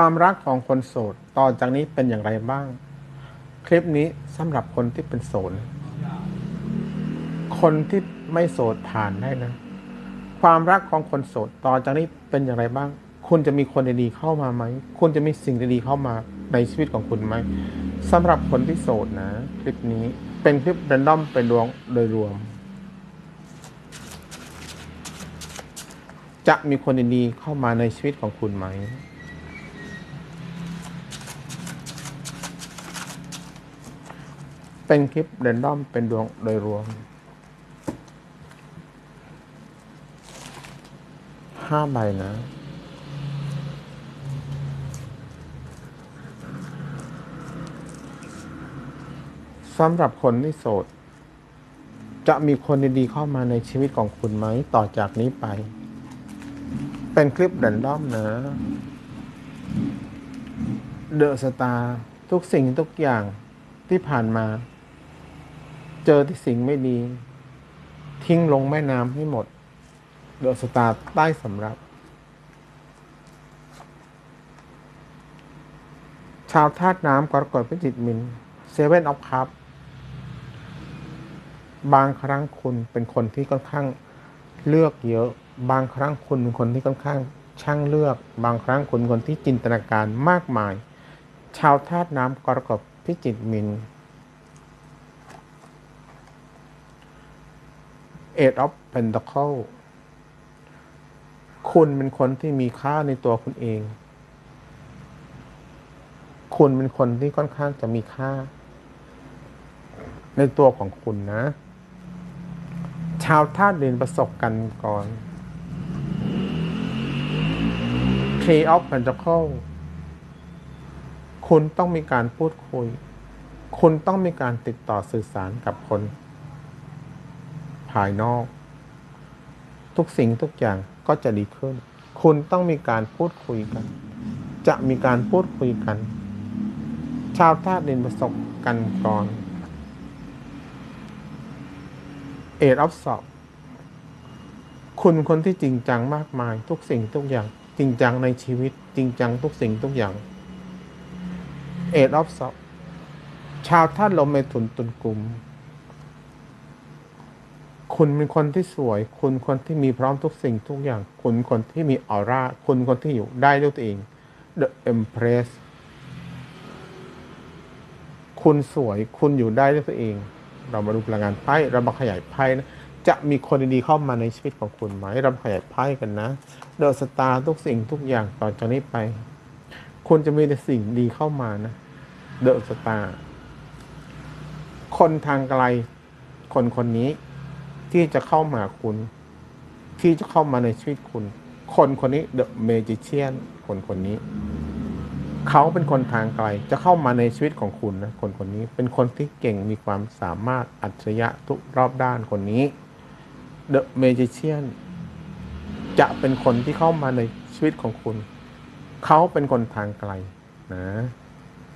ความรักของคนโสดต่อจากนี้เป็นอย่างไรบ้าง คลิปนี้สำหรับคนที่เป็นโสดคนที่ไม่โสดผ่านได้นะ ความรักของคนโสดต่อจากนี้เป็นอย่างไรบ้าง คุณจะมีคนดีๆเข้ามาไหม คุณจะมีสิ่งดีๆเข้ามาในชีวิตของคุณไหมสำหรับคนที่โสดนะ คลิปนี้เป็นคลิปแรนดอมเป็นดวงโดยรวม จะมีคนดีๆเข้ามาในชีวิตของคุณไหม เป็นคลิปเรนดอมเป็นดวงโดยรวม ห้าใบนะสำหรับคนที่โสด จะมีคนดีๆเข้ามาในชีวิตของคุณไหมต่อจากนี้ไป เป็นคลิปแรนดอมนะ เดอะสตาร์ทุกสิ่งทุกอย่างที่ผ่านมา เจอที่สิ่งไม่ดี ทิ้งลงแม่น้ำให้หมดเดอะสตาร์ใต้สำรับ ชาวธาตุน้ำกรกฎพิจิตรมินเซเว่นออฟคัพบางครั้งคุณเป็นคนที่ค่อนข้างเลือกเยอะ บางครั้งคุณเป็นคนที่ค่อนข้างช่างเลือก บางครั้งคุณคนที่จินตนาการมากมาย ชาวธาตุน้ำกรกฎพิจิตรมิน Eight of Pentacle คุณเป็นคนที่มีค่าในตัวคุณเอง คุณเป็นคนที่ค่อนข้างจะมีค่า ในตัวของคุณนะ ชาวธาตุเดินประสบกันก่อน Three of Pentacle คุณต้องมีการพูดคุย คุณต้องมีการติดต่อสื่อสารกับคนายนอก ทุกสิ่งทุกอย่างก็จะดีขึ้น คุณต้องมีการพูดคุยกัน จะมีการพูดคุยกัน ชาวธาตุดินประสบกันก่อนเอ็ดออฟสอบคุณเป็นคนที่จริงจังมากมาย ทุกสิ่งทุกอย่าง จริงจังในชีวิต จริงจังทุกสิ่งทุกอย่างเอ็ดออฟสอบชาวธาตุลมในถุนตุนกลุ่ม คุณเป็นคนที่สวย คุณคนที่มีพร้อมทุกสิ่งทุกอย่าง คุณคนที่มีออร่า คุณคนที่อยู่ได้ด้วยตัวเอง The Empress คุณสวย คุณอยู่ได้ด้วยตัวเอง เรามาดูพลังงานไพ่ เรามาขยายไพ่นะ จะมีคนดีๆเข้ามาในชีวิตของคุณไหม เราขยายไพ่กันนะ เดอะสตาร์ทุกสิ่งทุกอย่างต่อจากนี้ไป คุณจะมีแต่สิ่งดีเข้ามานะ เดอะสตาร์ คนทางไกล คนคนนี้ ที่จะเข้ามาคุณ ที่จะเข้ามาในชีวิตคุณ คนคนนี้ The Magician คนคนนี้ เขาเป็นคนทางไกล จะเข้ามาในชีวิตของคุณนะคนคนนี้เป็นคนที่เก่งมีความสามารถอัจฉริยะทุกรอบด้านคนนี้ The Magician จะเป็นคนที่เข้ามาในชีวิตของคุณ เขาเป็นคนทางไกลนะ